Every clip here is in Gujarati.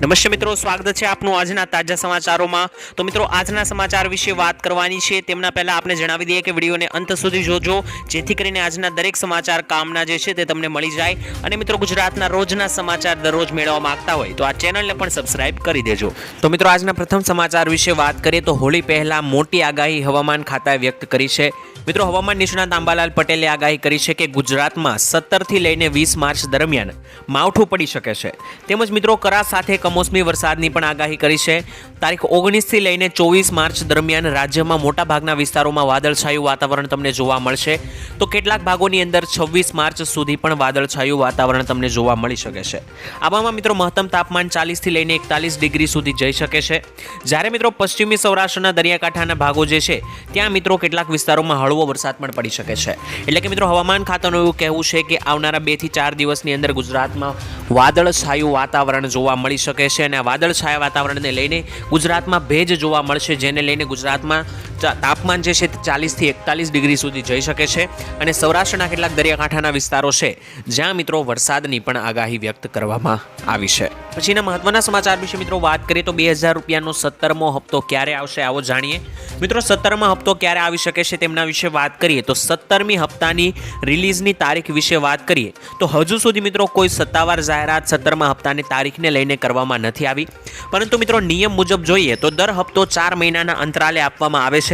નમસ્તે મિત્રો, સ્વાગત છે આપનું આજના તાજા સમાચારોમાં. તો મિત્રો, આજના સમાચાર વિશે વાત કરવાની છે. તેમના પહેલા આપણે જણાવી દઈએ કે વિડીયોને અંત સુધી જોજો, જેથી કરીને આજના દરેક સમાચાર કામના જે છે તે તમને મળી જાય. અને મિત્રો, ગુજરાતના રોજના સમાચાર દરરોજ મેળવવા માંગતા હોય તો આ ચેનલને પણ સબસ્ક્રાઇબ કરી દેજો. તો મિત્રો, આજના પ્રથમ સમાચાર વિશે વાત કરીએ તો હોળી પહેલાં મોટી આગાહી હવામાન ખાતાએ વ્યક્ત કરી છે. મિત્રો, હવામાન નિષ્ણાત આંબાલાલ પટેલે આગાહી કરી છે કે ગુજરાતમાં સત્તરથી લઈને વીસ માર્ચ દરમિયાન માવઠું પડી શકે છે. તેમજ મિત્રો, કરા સાથે કમોસમી વરસાદની પણ આગાહી કરી છે. તારીખ ઓગણીસથી લઈને ચોવીસ માર્ચ દરમિયાન રાજ્યમાં મોટાભાગના વિસ્તારોમાં વાદળછાયું વાતાવરણ તમને જોવા મળશે. તો કેટલાક ભાગોની અંદર છવ્વીસ માર્ચ સુધી પણ વાદળછાયું વાતાવરણ તમને જોવા મળી શકે છે. આવામાં મિત્રો, મહત્તમ તાપમાન ચાલીસથી લઈને એકતાલીસ ડિગ્રી સુધી જઈ શકે છે. જ્યારે મિત્રો, પશ્ચિમી સૌરાષ્ટ્રના દરિયાકાંઠાના ભાગો જે છે, ત્યાં મિત્રો કેટલાક વિસ્તારોમાં હળવો વરસાદ પણ પડી શકે છે. એટલે કે મિત્રો, હવામાન ખાતાનું એવું કહેવું છે કે આવનારા બેથી ચાર દિવસની અંદર ગુજરાતમાં વાદળછાયું વાતાવરણ જોવા મળી શકે છે અને આ વાદળછાયા વાતાવરણને લઈને ગુજરાતમાં ભેજ જોવા મળશે, જેને લઈને ગુજરાતમાં તાપમાન જે છે તે ચાલીસથી એકતાલીસ ડિગ્રી સુધી જઈ શકે છે અને સૌરાષ્ટ્રના કેટલાક દરિયાકાંઠાના વિસ્તારો છે, જ્યાં મિત્રો વરસાદની પણ આગાહી વ્યક્ત કરવામાં આવી છે. પછીના મહત્વના સમાચાર વિશે મિત્રો વાત કરીએ તો બે હજાર રૂપિયાનો સત્તરમો હપ્તો ક્યારે આવશે આવો જાણીએ. મિત્રો સત્તરમો હપ્તો ક્યારે આવી શકે છે તેમના વિશે વાત કરીએ તો સત્તરમી હપ્તાની રિલીઝની તારીખ વિશે વાત કરીએ તો હજુ સુધી મિત્રો કોઈ સત્તાવાર જાહેરાત સત્તરમા હપ્તાની તારીખને લઈને કરવામાં નથી આવી. પરંતુ મિત્રો નિયમ મુજબ જોઈએ તો દર હપ્તો ચાર મહિનાના અંતરાલે આપવામાં આવે છે.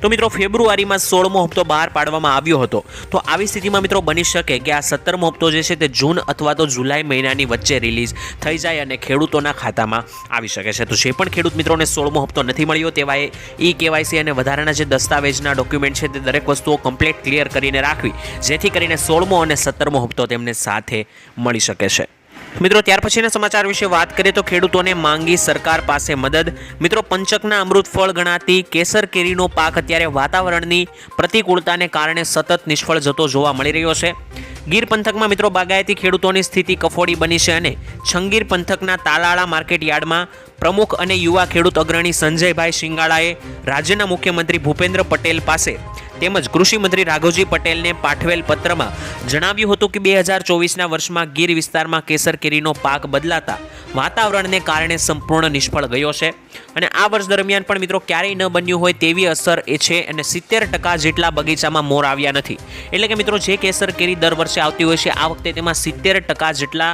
તો મિત્રો, ફેબ્રુઆરીમાં સોળમો હપ્તો બહાર પાડવામાં આવ્યો હતો. તો આવી સ્થિતિમાં મિત્રો બની શકે કે આ સત્તરમો હપ્તો જે છે તે જૂન અથવા તો જુલાઈ મહિનાની વચ્ચે રિલીઝ થઈ જાય અને ખેડૂતોના ખાતામાં આવી શકે છે. તો જે પણ ખેડૂત મિત્રોને સોળમો હપ્તો નથી મળ્યો તેવાએ ઈ કેવાયસી અને વધારાના જે દસ્તાવેજના ડોક્યુમેન્ટ છે તે દરેક વસ્તુઓ કમ્પ્લીટ ક્લિયર કરીને રાખવી, જેથી કરીને સોળમો અને સત્તરમો હપ્તો તેમને સાથે મળી શકે છે. મિત્રો, ત્યાર પછીના સમાચાર વિશે વાત કરીએ તો ખેડૂતોને માંગી સરકાર પાસે મદદ. મિત્રો, પંચકના અમૃત ફળ ગણાતી કેસર કેરીનો પાક અત્યારે વાતાવરણની પ્રતિકૂળતાને કારણે સતત નિષ્ફળ જતો જોવા મળી રહ્યો છે. ગીર પંથકમાં મિત્રો બાગાયતી ખેડૂતોની સ્થિતિ કફોડી બની છે અને છંગીર પંથકના તાલાળા માર્કેટ યાર્ડમાં પ્રમુખ અને યુવા ખેડૂત અગ્રણી સંજયભાઈ શિંગાળાએ રાજ્યના મુખ્યમંત્રી ભૂપેન્દ્ર પટેલ પાસે તેમજ કૃષિમંત્રી રાઘવજી પટેલને પાઠવેલ પત્રમાં જણાવ્યું હતું કે બે હજાર ચોવીસના વર્ષમાં ગીર વિસ્તારમાં કેસર કેરીનો પાક બદલાતા વાતાવરણને કારણે સંપૂર્ણ નિષ્ફળ ગયો છે. અને આ વર્ષ દરમિયાન પણ મિત્રો ક્યારેય ન બન્યું હોય તેવી અસર એ છે અને સિત્તેર ટકા જેટલા બગીચામાં મોર આવ્યા નથી. એટલે કે મિત્રો જે કેસર કેરી દર વર્ષે આવતી હોય છે, આ વખતે તેમાં સિત્તેર ટકા જેટલા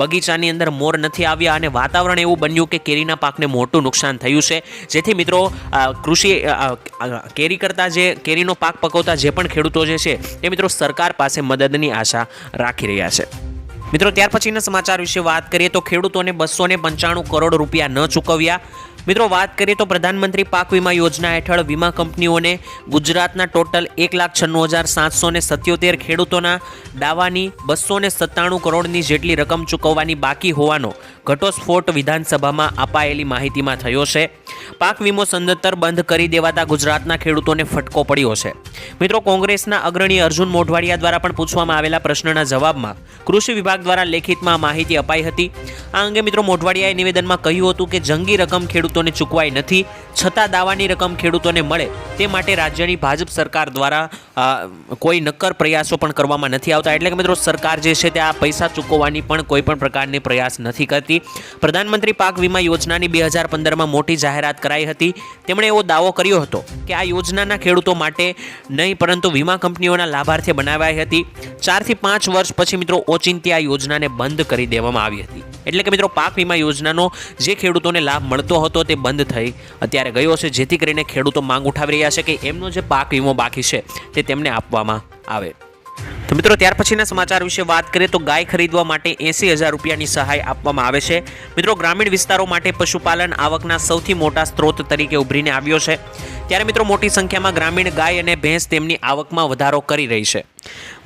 બગીચાની અંદર મોર નથી આવ્યા અને વાતાવરણ એવું બન્યું કે કેરીના પાકને મોટું નુકસાન થયું છે. જેથી મિત્રો કૃષિ કેરી કરતાં જે, કેરીનો પાક પકવતા જે પણ ખેડૂતો જે છે, એ મિત્રો સરકાર પાસે મદદની આશા રાખી રહ્યા છે. મિત્રો ત્યાર પછીના સમાચાર વિશે વાત કરીએ તો ખેડૂતોને બસો પંચાણું કરોડ રૂપિયા ન ચૂકવ્યા. મિત્રો, વાત કરીએ તો પ્રધાનમંત્રી પાક વીમા યોજના હેઠળ વીમા કંપનીઓને ગુજરાતના ટોટલ એક લાખ છન્નું હજાર સાતસો ને સત્યોતેર ખેડૂતોના દાવાની બસો ને સત્તાણું કરોડની જેટલી રકમ ચૂકવવાની બાકી હોવાનો ઘટોસ્ફોટ વિધાનસભામાં અપાયેલી માહિતીમાં થયો છે. પાક વીમો સંદતર બંધ કરી દેવાતા ગુજરાતના ખેડૂતોને ફટકો પડ્યો છે. મિત્રો, કોંગ્રેસના અગ્રણી અર્જુન મોઢવાડિયા દ્વારા પણ પૂછવામાં આવેલા પ્રશ્નના જવાબમાં કૃષિ વિભાગ દ્વારા લેખિતમાં માહિતી અપાઈ હતી. આ અંગે મિત્રો, મોઢવાડિયાએ નિવેદનમાં કહ્યું હતું કે જંગી રકમ ખેડૂતોને ચૂકવાઈ નથી, છતાં દાવાની રકમ ખેડૂતોને મળે. તે માટે રાજ્યની ભાજપ સરકાર દ્વારા કોઈ નક્કર પ્રયાસો પણ કરવામાં નથી આવતા. એટલે કે મિત્રો, સરકાર જે છે તે આ પૈસા ચૂકવવાની પણ કોઈ પણ પ્રકારની પ્રયાસ નથી કરતી. પ્રધાનમંત્રી પાક વીમા યોજનાની બે હજાર પંદરમાં મોટી જાહેરાત કરાઈ હતી. તેમણે એવો દાવો કર્યો હતો કે આ યોજનાના ખેડૂતો માટે નહીં, પરંતુ વીમા કંપનીઓના લાભાર્થે બનાવાઈ હતી. ચારથી પાંચ વર્ષ પછી મિત્રો ઓચિંતી આ યોજનાને બંધ કરી દેવામાં આવી હતી. એટલે કે મિત્રો, પાક વીમા યોજનાનો જે ખેડૂતોને લાભ મળતો હતો તે બંધ થઈ અત્યારે ગયો છે. જેથી કરીને ખેડૂતો માંગ ઉઠાવી રહ્યા છે કે એમનો જે પાક વીમો બાકી છે તે તેમને આપવામાં આવે. તો મિત્રો, ત્યાર પછીના સમાચાર વિશે વાત કરીએ તો ગાય ખરીદવા માટે એંસી હજાર રૂપિયાની સહાય આપવામાં આવે છે. મિત્રો, ગ્રામીણ વિસ્તારો માટે પશુપાલન આવકના સૌથી મોટા સ્ત્રોત તરીકે ઉભરીને આવ્યો છે. ત્યારે મિત્રો, મોટી સંખ્યામાં ગ્રામીણ ગાય અને ભેંસ તેમની આવકમાં વધારો કરી રહી છે.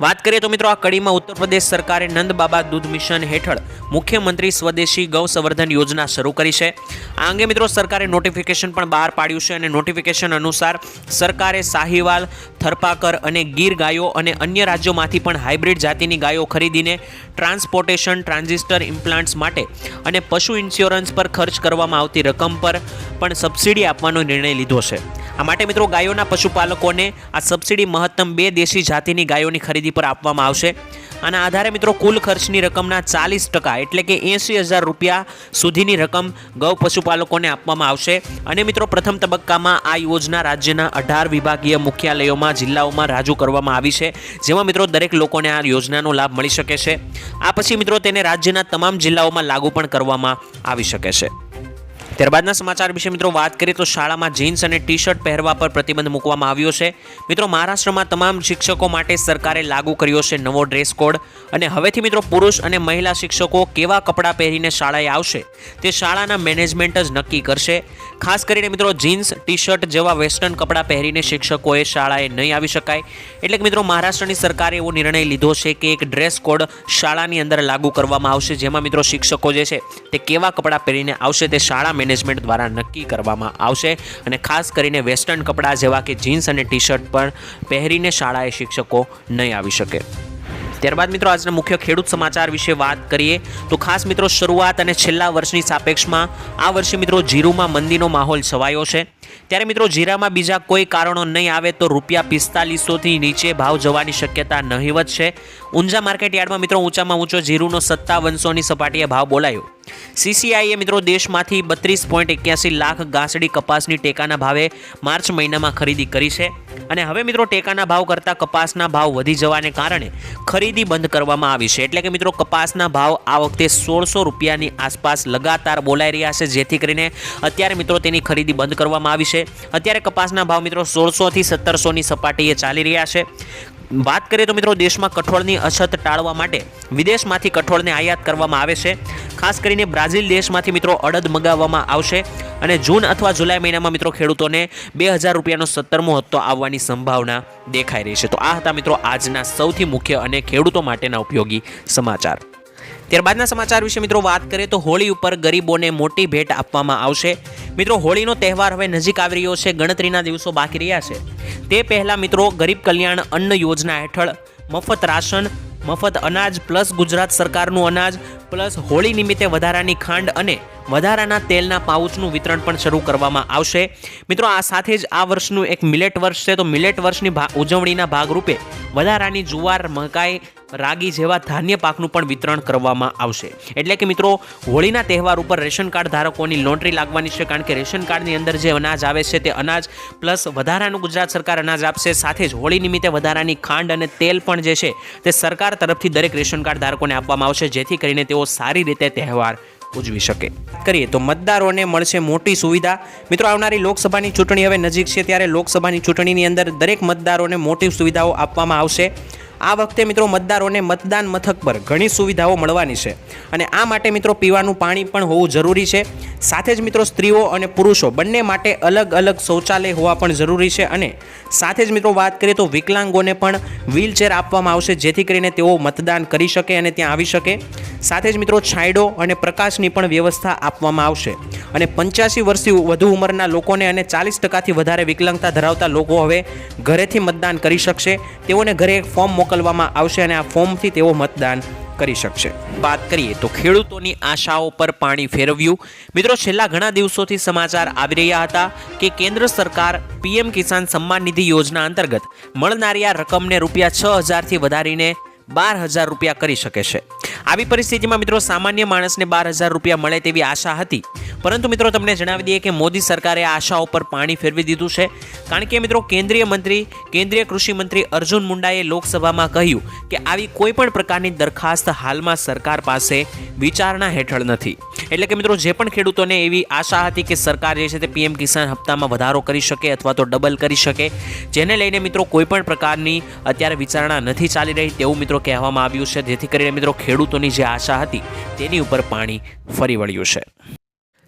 વાત કરીએ તો મિત્રો, આ કડીમાં ઉત્તર પ્રદેશ સરકારે નંદ બાબા દૂધ મિશન હેઠળ મુખ્યમંત્રી સ્વદેશી ગૌ સંવર્ધન યોજના શરૂ કરી છે. આ અંગે મિત્રો, સરકારે નોટિફિકેશન પણ બહાર પાડ્યું છે અને નોટિફિકેશન અનુસાર સરકારે સાહીવાલ, થરપાકર અને ગીર ગાયો અને અન્ય રાજ્યોમાંથી પણ હાઇબ્રિડ જાતિની ગાયો ખરીદીને ટ્રાન્સપોર્ટેશન, ટ્રાન્ઝિસ્ટર, ઇમ્પ્લાન્ટ્સ માટે અને પશુ ઇન્સ્યોરન્સ પર ખર્ચ કરવામાં આવતી રકમ પર પણ સબસિડી આપવાનો નિર્ણય લીધો છે. આ માટે મિત્રો ગાયોના પશુપાલકોને આ સબસિડી મહત્તમ બે દેશી જાતિની ગાયોની ખરીદી પર આપવામાં આવશે. આના આધારે મિત્રો કુલ ખર્ચની રકમના ચાલીસ ટકા એટલે કે એંસી હજાર રૂપિયા સુધીની રકમ ગૌ પશુપાલકોને આપવામાં આવશે. અને મિત્રો પ્રથમ તબક્કામાં આ યોજના રાજ્યના અઢાર વિભાગીય મુખ્યાલયોમાં, જિલ્લાઓમાં રાજુ કરવામાં આવી છે, જેમાં મિત્રો દરેક લોકોને આ યોજનાનો લાભ મળી શકે છે. આ પછી મિત્રો તેને રાજ્યના તમામ જિલ્લાઓમાં લાગુ પણ કરવામાં આવી શકે છે. ત્યારબાદના સમાચાર વિશે મિત્રો વાત કરીએ તો શાળામાં જીન્સ અને ટી શર્ટ પહેરવા પર પ્રતિબંધ મૂકવામાં આવ્યો છે. મિત્રો, મહારાષ્ટ્રમાં તમામ શિક્ષકો માટે સરકારે લાગુ કર્યો છે નવો ડ્રેસ કોડ અને હવેથી મિત્રો પુરુષ અને મહિલા શિક્ષકો કેવા કપડાં પહેરીને શાળાએ આવશે તે શાળાના મેનેજમેન્ટ જ નક્કી કરશે. ખાસ કરીને મિત્રો જીન્સ ટી શર્ટ જેવા વેસ્ટર્ન કપડાં પહેરીને શિક્ષકોએ શાળાએ નહીં આવી શકાય. એટલે કે મિત્રો મહારાષ્ટ્રની સરકારે એવો નિર્ણય લીધો છે કે એક ડ્રેસ કોડ શાળાની અંદર લાગુ કરવામાં આવશે, જેમાં મિત્રો શિક્ષકો જે છે તે કેવા કપડાં પહેરીને આવશે તે શાળા મેનેજમેન્ટ દ્વારા નક્કી કરવામાં આવશે. અને ખાસ કરીને વેસ્ટર્ન કપડાં જેવા કે જીન્સ અને ટી શર્ટ પણ પહેરીને શાળાએ શિક્ષકો નહીં આવી શકે. ત્યારબાદ મિત્રો આજના મુખ્ય ખેડૂત સમાચાર વિશે વાત કરીએ તો ખાસ મિત્રો શરૂઆત અને છેલ્લા વર્ષની સાપેક્ષમાં આ વર્ષે મિત્રો જીરુમાં મંદીનો માહોલ છવાયો છે. ત્યારે મિત્રો જીરામાં બીજા કોઈ કારણો નહીં આવે તો રૂપિયા પિસ્તાલીસોથી નીચે ભાવ જવાની શક્યતા નહીવત છે. ઊંઝા માર્કેટ યાર્ડમાં મિત્રો ઊંચામાં ઊંચો જીરુનો સત્તાવનસોની સપાટીએ ભાવ બોલાયો. સીસીઆઈએ મિત્રો દેશમાંથી બત્રીસ પોઈન્ટ એક્યાસી લાખ ગાંસડી કપાસની ટેકાના ભાવે માર્ચ મહિનામાં ખરીદી કરી છે. અને હવે મિત્રો ટેકાના ભાવ કરતાં કપાસના ભાવ વધી જવાને કારણે ખરીદી બંધ કરવામાં આવી છે. એટલે કે મિત્રો કપાસના ભાવ આ વખતે સોળસો રૂપિયાની આસપાસ લગાતાર બોલાઈ રહ્યા છે. જેથી કરીને અત્યારે મિત્રો તેની ખરીદી બંધ કરવામાં આવી છે. અત્યારે કપાસના ભાવ મિત્રો સોળસોથી સત્તરસોની સપાટીએ ચાલી રહ્યા છે. વાત કરીએ તો મિત્રો દેશમાં કઠોળની અછત ટાળવા માટે વિદેશમાંથી કઠોળને આયાત કરવામાં આવે છે. ખાસ કરીને બ્રાઝિલ દેશમાંથી મિત્રો અડદ મગાવવામાં આવશે અને જૂન અથવા જુલાઈ મહિનામાં મિત્રો ખેડૂતોને બે હજાર રૂપિયાનો સત્તરમો હપ્તો આવવાની સંભાવના દેખાઈ રહી છે. તો આ હતા મિત્રો આજના સૌથી મુખ્ય અને ખેડૂતો માટેના ઉપયોગી સમાચાર. ત્યારબાદના સમાચાર વિશે મિત્રો વાત કરીએ તો હોળી ઉપર ગરીબોને મોટી ભેટ આપવામાં આવશે. મિત્રો, હોળીનો તહેવાર હવે નજીક આવી રહ્યો છે, ગણતરીના દિવસો બાકી રહ્યા છે. તે પહેલાં મિત્રો, ગરીબ કલ્યાણ અન્ન યોજના હેઠળ મફત રાશન, મફત અનાજ પ્લસ ગુજરાત સરકારનું અનાજ પ્લસ હોળી નિમિત્તે વધારાની ખાંડ અને વધારાના તેલના પાઉચનું વિતરણ પણ શરૂ કરવામાં આવશે. મિત્રો, આ સાથે જ આ વર્ષનું એક મિલેટ વર્ષ છે. તો મિલેટ વર્ષની ઉજવણીના ભાગરૂપે વધારાની જુવાર, મકાઈ, રાગી જેવા ધાન્ય પાકનું પણ વિતરણ કરવામાં આવશે. એટલે કે મિત્રો, હોળીના તહેવાર ઉપર રેશન કાર્ડ ધારકોની લોટરી લાગવાની છે. કારણ કે રેશન કાર્ડની અંદર જે અનાજ આવે છે તે અનાજ પ્લસ વધારાનું ગુજરાત સરકાર અનાજ આપશે. સાથે જ હોળી નિમિત્તે વધારાની ખાંડ અને તેલ પણ જે છે તે સરકાર તરફથી દરેક રેશન કાર્ડ ધારકોને આપવામાં આવશે. જેથી કરીને તેઓ સારી રીતે તહેવાર ઉજવી શકે. કરીએ તો મતદારોને મળશે મોટી સુવિધા. મિત્રો, આવનારી લોકસભાની ચૂંટણી હવે નજીક છે, ત્યારે લોકસભાની ચૂંટણીની અંદર દરેક મતદારોને મોટી સુવિધાઓ આપવામાં આવશે. આ વખતે મિત્રો મતદારોને મતદાન મથક પર ઘણી સુવિધાઓ મળવાની છે અને આ માટે મિત્રો પીવાનું પાણી પણ હોવું જરૂરી છે. સાથે જ મિત્રો સ્ત્રીઓ અને પુરુષો બંને માટે અલગ અલગ શૌચાલય હોવા પણ જરૂરી છે અને સાથે જ મિત્રો વાત કરીએ તો વિકલાંગોને પણ વ્હીલચેર આપવામાં આવશે જેથી કરીને તેઓ મતદાન કરી શકે અને ત્યાં આવી શકે. સાથે જ મિત્રો છાંયડો અને પ્રકાશની પણ વ્યવસ્થા આપવામાં આવશે અને પંચ્યાસી વર્ષથી વધુ ઉંમરના લોકોને અને ચાલીસ ટકાથી વધારે વિકલાંગતા ધરાવતા લોકો હવે ઘરેથી મતદાન કરી શકશે. તેઓને ઘરે એક ફોર્મ મોકલવામાં આવશે અને આ ફોર્મથી તેઓ મતદાન કરી શકશે. વાત કરીએ તો ખેડૂતોની આશાઓ પર પાણી ફેરવ્યું. મિત્રો, છેલ્લા ઘણા દિવસોથી સમાચાર આવી રહ્યા હતા કે કેન્દ્ર સરકાર પીએમ કિસાન સન્માન નિધિ યોજના અંતર્ગત મળનારી આ રકમને રૂપિયા છ હજારથી વધારીને બાર હજાર રૂપિયા કરી શકે છે. આવી પરિસ્થિતિમાં મિત્રો સામાન્ય માણસને બાર હજાર રૂપિયા મળે તેવી આશા હતી. પરંતુ મિત્રો તમને જણાવી દઈએ કે મોદી સરકારે આ આશા ઉપર પાણી ફેરવી દીધું છે. કારણ કે મિત્રો કેન્દ્રીય મંત્રી, કેન્દ્રીય કૃષિ મંત્રી અર્જુન મુંડાએ લોકસભામાં કહ્યું કે આવી કોઈપણ પ્રકારની દરખાસ્ત હાલમાં સરકાર પાસે વિચારણા હેઠળ નથી. એટલે કે મિત્રો, જે પણ ખેડૂતોને એવી આશા હતી કે સરકાર જે છે તે પીએમ કિસાન હપ્તામાં વધારો કરી શકે અથવા તો ડબલ કરી શકે, જેને લઈને મિત્રો કોઈ પણ પ્રકારની અત્યારે વિચારણા નથી ચાલી રહી તેવું મિત્રો કહેવામાં આવ્યું છે. જેથી કરીને મિત્રો ખેડૂતોની જે આશા હતી તેની ઉપર પાણી ફરી વળ્યું છે.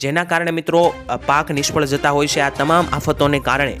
જેના કારણે મિત્રો પાક નિષ્ફળ જતા હોય છે આ તમામ આફતોને કારણે.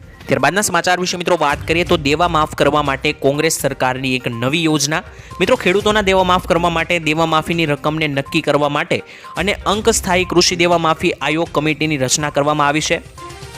ત્યારબાદના સમાચાર વિશે મિત્રો વાત કરીએ તો દેવા માફ કરવા માટે કોંગ્રેસ સરકારની એક નવી યોજના. મિત્રો, ખેડૂતોના દેવા માફ કરવા માટે દેવા માફીની રકમને નક્કી કરવા માટે અને અંક સ્થાયી કૃષિ દેવા માફી આયોગ કમિટીની રચના કરવામાં આવી છે.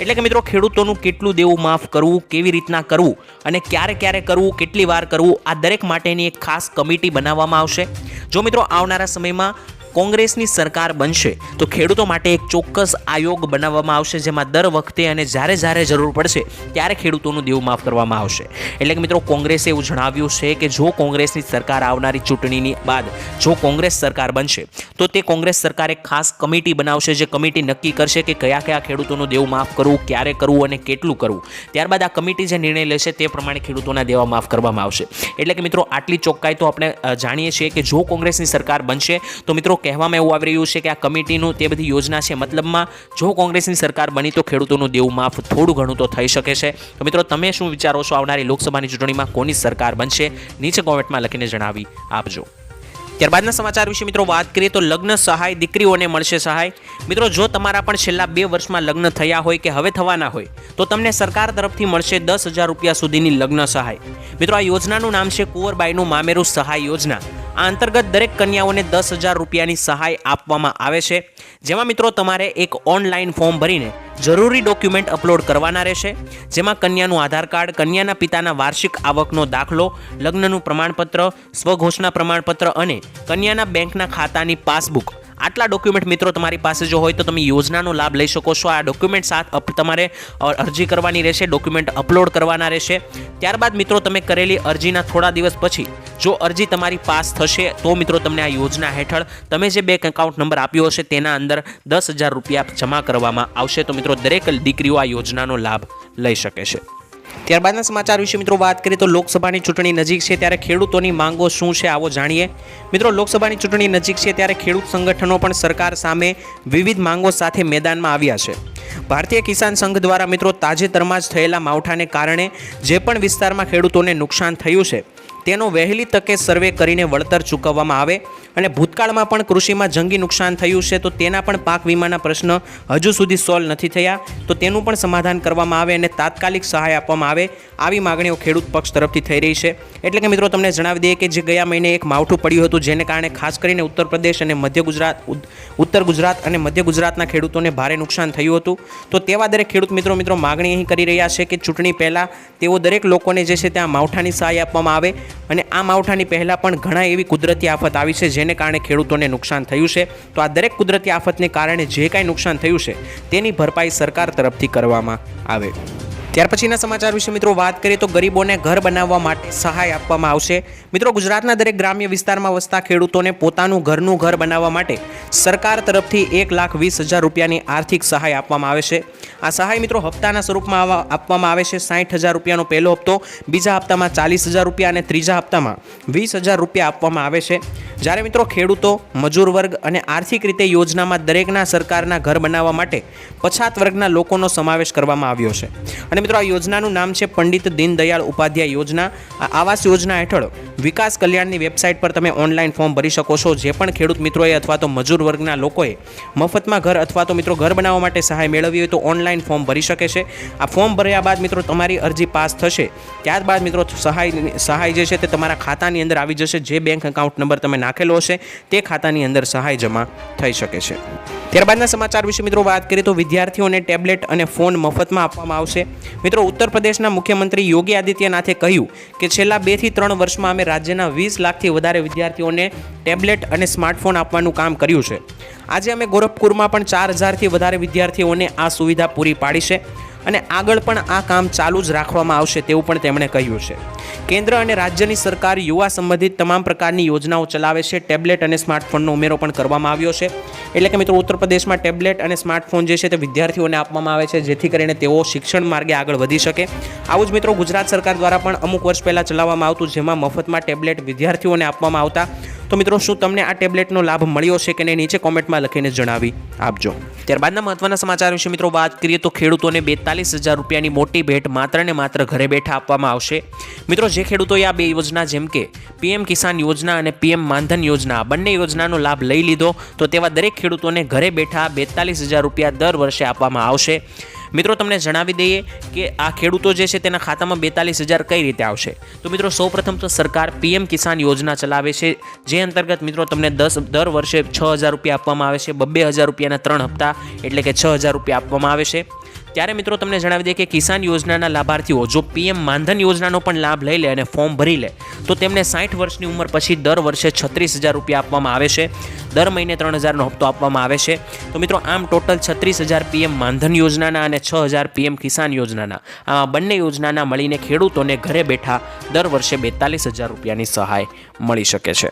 એટલે કે મિત્રો, ખેડૂતોનું કેટલું દેવું માફ કરવું, કેવી રીતના કરવું અને ક્યારે ક્યારે કરવું, કેટલી વાર કરવું, આ દરેક માટેની એક ખાસ કમિટી બનાવવામાં આવશે. જો મિત્રો, આવનારા સમયમાં કોંગ્રેસની સરકાર બનશે, તો ખેડૂતો માટે એક ચોક્કસ આયોગ બનાવવામાં આવશે, જેમાં દર વખતે અને જ્યારે જ્યારે જરૂર પડશે, ત્યારે ખેડૂતોનું દેવું માફ કરવામાં આવશે. એટલે કે મિત્રો, કોંગ્રેસે એવું જણાવ્યું છે કે જો કોંગ્રેસની સરકાર આવનારી ચૂંટણીની બાદ જો કોંગ્રેસ સરકાર બનશે તો તે કોંગ્રેસ સરકારે ખાસ કમિટી બનાવશે જે કમિટી નક્કી કરશે કે કયા કયા ખેડૂતોનું દેવું માફ કરવું, ક્યારે કરવું અને કેટલું કરવું. ત્યારબાદ આ કમિટી જે નિર્ણય લેશે તે પ્રમાણે ખેડૂતોના દેવા માફ કરવામાં આવશે. એટલે કે મિત્રો, આટલી ચોખ્ખાઈ તો આપણે જાણીએ છીએ કે જો કોંગ્રેસની સરકાર બનશે, તો મિત્રો કહેવામાં એવું આવી રહ્યું છે કે આ કમિટીનું તે બધી યોજના છે. મતલબમાં જો કોંગ્રેસની સરકાર બની તો ખેડૂતોનું દેવું માફ થોડું ઘણું તો થઈ શકે છે. તો મિત્રો, તમે શું વિચારો છો? આવનારી લોકસભાની ચૂંટણીમાં કોની સરકાર બનશે? નીચે કોમેન્ટમાં લખીને જણાવી આપજો. ત્યારબાદના સમાચાર વિશે મિત્રો વાત કરીએ તો લગ્ન સહાય દીકરીઓને મળશે સહાય. મિત્રો, જો તમારા પણ છેલ્લા બે વર્ષમાં લગ્ન થયા હોય કે હવે થવાના હોય, તો તમને સરકાર તરફથી મળશે દસ હજાર રૂપિયા સુધીની લગ્ન સહાય. મિત્રો, આ યોજનાનું નામ છે કુંવરબાઈનું મામેરું સહાય યોજના. આ અંતર્ગત દરેક કન્યાઓને દસ હજાર રૂપિયાની સહાય આપવામાં આવે છે. જેમાં મિત્રો તમારે એક ઓનલાઈન ફોર્મ ભરીને જરૂરી ડોક્યુમેન્ટ અપલોડ કરવાના રહેશે. જેમાં કન્યાનું આધાર કાર્ડ, કન્યાના પિતાના વાર્ષિક આવકનો દાખલો, લગ્નનું પ્રમાણપત્ર, સ્વઘોષણા પ્રમાણપત્ર અને કન્યાના બેંકના ખાતાની પાસબુક આટલા ડોક્યુમેન્ટ મિત્રો તમારી પાસે જો હોય તો તમે યોજનાનો લાભ લઈ શકો છો. આ ડોક્યુમેન્ટ સાથ તમારે અરજી કરવાની રહેશે ડોક્યુમેન્ટ અપલોડ કરવાના રહેશે. ત્યારબાદ મિત્રો તમે કરેલી અરજીના થોડા દિવસ પછી જો અરજી તમારી પાસ થશે તો મિત્રો તમને આ યોજના હેઠળ તમે જે બેંક એકાઉન્ટ નંબર આપ્યો હશે તેના અંદર દસ હજાર રૂપિયા જમા કરવામાં આવશે. તો મિત્રો દરેક દીકરીઓ આ યોજનાનો લાભ લઈ શકે છે. ત્યારબાદના સમાચાર વિશે મિત્રો વાત કરીએ તો લોકસભાની ચૂંટણી નજીક છે ત્યારે ખેડૂતોની માંગો શું છે આવો જાણીએ. મિત્રો, લોકસભાની ચૂંટણી નજીક છે ત્યારે ખેડૂત સંગઠનો પણ સરકાર સામે વિવિધ માંગો સાથે મેદાનમાં આવ્યા છે. ભારતીય કિસાન સંઘ દ્વારા મિત્રો તાજેતરમાં જ થયેલા માવઠાને કારણે જે પણ વિસ્તારમાં ખેડૂતોને નુકસાન થયું છે તેનો વહેલી તકે સર્વે કરીને વળતર ચૂકવવામાં આવે અને ભૂતકાળમાં પણ કૃષિમાં જંગી નુકસાન થયું છે, તો તેના પણ પાક વીમાના પ્રશ્ન હજુ સુધી સોલ્વ નથી થયા. તો તેનું પણ સમાધાન કરવામાં આવે અને તાત્કાલિક સહાય આપવામાં આવે આવી માગણીઓ ખેડૂત પક્ષ તરફથી થઈ રહી છે. એટલે કે મિત્રો, તમને જણાવી દઈએ કે જે ગયા મહિને એક માવઠું પડ્યું હતું, જેને કારણે ખાસ કરીને ઉત્તર પ્રદેશ અને મધ્ય ગુજરાત ઉત્તર ગુજરાત અને મધ્ય ગુજરાતના ખેડૂતોને ભારે નુકસાન થયું હતું. તો તેવા દરેક ખેડૂત મિત્રો મિત્રો માગણી અહીં કરી રહ્યા છે કે ચૂંટણી પહેલાં તેઓ દરેક લોકોને જે છે ત્યાં માવઠાની સહાય આપવામાં આવે. અને આ માવઠાની પહેલાં પણ ઘણા એવી કુદરતી આફત આવી છે જેને કારણે ખેડૂતોને નુકસાન થયું છે. તો આ દરેક કુદરતી આફતને કારણે જે કાંઈ નુકસાન થયું છે, તેની ભરપાઈ સરકાર તરફથી કરવામાં આવે. ત્યાર પછીના સમાચાર વિશે મિત્રો વાત કરીએ તો ગરીબોને ઘર બનાવવા માટે સહાય આપવામાં આવશે. મિત્રો ગુજરાતના દરેક ગ્રામ્ય વિસ્તારમાં વસતા ખેડૂતોને પોતાનું ઘરનું ઘર બનાવવા માટે સરકાર તરફથી એક લાખ વીસ હજાર રૂપિયાની આર્થિક સહાય આપવામાં આવે છે. આ સહાય મિત્રો હપ્તાના સ્વરૂપમાં આપવામાં આવે છે સાઠ હજાર રૂપિયાનો પહેલો હપ્તો, બીજા હપ્તામાં ચાલીસ હજાર રૂપિયા અને ત્રીજા હપ્તામાં વીસ હજાર રૂપિયા આપવામાં આવે છે. જ્યારે મિત્રો ખેડૂતો, મજૂર વર્ગ અને આર્થિક રીતે યોજનામાં દરેકના સરકારના ઘર બનાવવા માટે પછાત વર્ગના લોકોનો સમાવેશ કરવામાં આવ્યો છે. અને મિત્રો આ યોજનાનું નામ છે પંડિત દીનદયાળ ઉપાધ્યાય યોજના. આવાસ યોજના હેઠળ વિકાસ કલ્યાણની વેબસાઇટ પર તમે ઓનલાઈન ફોર્મ ભરી શકો છો. જે પણ ખેડૂત મિત્રોએ અથવા તો મજૂર વર્ગના લોકોએ મફતમાં ઘર અથવા તો મિત્રો ઘર બનાવવા માટે સહાય મેળવવી હોય તો ઓનલાઈન ફોર્મ ભરી શકે છે. આ ફોર્મ ભર્યા બાદ મિત્રો તમારી અરજી પાસ થશે. ત્યારબાદ મિત્રો સહાય સહાય જે છે તે તમારા ખાતાની અંદર આવી જશે. જે બેંક એકાઉન્ટ નંબર તમે નાખેલો હશે તે ખાતાની અંદર સહાય જમા થઈ શકે છે. ત્યારબાદના સમાચાર વિશે મિત્રો વાત કરીએ તો વિદ્યાર્થીઓને ટેબ્લેટ અને ફોન મફતમાં આપવામાં આવશે. મિત્રો ઉત્તર પ્રદેશના મુખ્યમંત્રી યોગી આદિત્યનાથે કહ્યું કે છેલ્લા બેથી ત્રણ વર્ષમાં અમે રાજ્યના વીસ લાખથી વધારે વિદ્યાર્થીઓને ટેબ્લેટ અને સ્માર્ટફોન આપવાનું કામ કર્યું છે. આજે અમે ગોરખપુરમાં પણ ચાર હજારથી વધારે વિદ્યાર્થીઓને આ સુવિધા પૂરી પાડી છે અને આગળ પણ આ કામ ચાલુ જ રાખવામાં આવશે તેવું પણ તેમણે કહ્યું છે. કેન્દ્ર અને રાજ્યની સરકાર યુવા સંબંધિત તમામ પ્રકારની યોજનાઓ ચલાવે છે. ટેબ્લેટ અને સ્માર્ટફોનનો ઉમેરો પણ કરવામાં આવ્યો છે. એટલે કે મિત્રો, ઉત્તર પ્રદેશમાં ટેબ્લેટ અને સ્માર્ટફોન જે છે તે વિદ્યાર્થીઓને આપવામાં આવે છે, જેથી કરીને તેઓ શિક્ષણ માર્ગે આગળ વધી શકે. આવું જ મિત્રો, ગુજરાત સરકાર દ્વારા પણ અમુક વર્ષ પહેલાં ચલાવવામાં આવતું, જેમાં મફતમાં ટેબ્લેટ વિદ્યાર્થીઓને આપવામાં આવતા તો મિત્રો, શું તમને આ ટેબ્લેટનો લાભ મળ્યો છે કે નહીં? નીચે કોમેન્ટમાં લખીને જણાવી આપજો. ત્યારબાદના મહત્વના સમાચાર વિશે મિત્રો વાત કરીએ તો ખેડૂતોને બેતાલીસ હજાર રૂપિયાની મોટી ભેટ માત્ર ને માત્ર ઘરે બેઠા આપવામાં આવશે. મિત્રો, જે ખેડૂતોએ આ બે યોજના, જેમ કે પીએમ કિસાન યોજના અને પીએમ માનધન યોજના બંને યોજનાનો લાભ લઈ લીધો, તો તેવા દરેક ખેડૂતોને ઘરે બેઠા બેતાલીસ હજાર રૂપિયા દર વર્ષે આપવામાં આવશે. મિત્રો, તમને જણાવી દઈએ કે આ ખેડૂતો જે છે તેના ખાતામાં બેતાલીસ હજાર કઈ રીતે આવશે? તો મિત્રો, સૌપ્રથમ તો સરકાર પીએમ કિસાન યોજના ચલાવે છે, જે અંતર્ગત મિત્રો તમને દસ, દર વર્ષે છ હજાર રૂપિયા આપવામાં આવે છે, બબ્બે હજાર રૂપિયાના ત્રણ હપ્તા એટલે કે છ હજાર રૂપિયા આપવામાં આવે છે. ત્યારે મિત્રો તમને જણાવી દઈએ કે કિસાન યોજનાના લાભાર્થીઓ, જો પીએમ માનધન યોજનાનો પણ લાભ લઈ લે અને ફોર્મ ભરી લે, તો તેમને સાઠ વર્ષની ઉંમર પછી દર વર્ષે છત્રીસ હજાર રૂપિયા આપવામાં આવે છે. દર મહિને ત્રણ હજારનો હપ્તો આપવામાં આવે છે. તો મિત્રો, આમ ટોટલ છત્રીસ હજાર પીએમ માનધન યોજનાના અને છ હજાર પીએમ કિસાન યોજનાના. આ બંને યોજનાના મળીને ખેડૂતોને ઘરે બેઠા દર વર્ષે બેતાલીસ હજાર રૂપિયાની સહાય મળી શકે છે.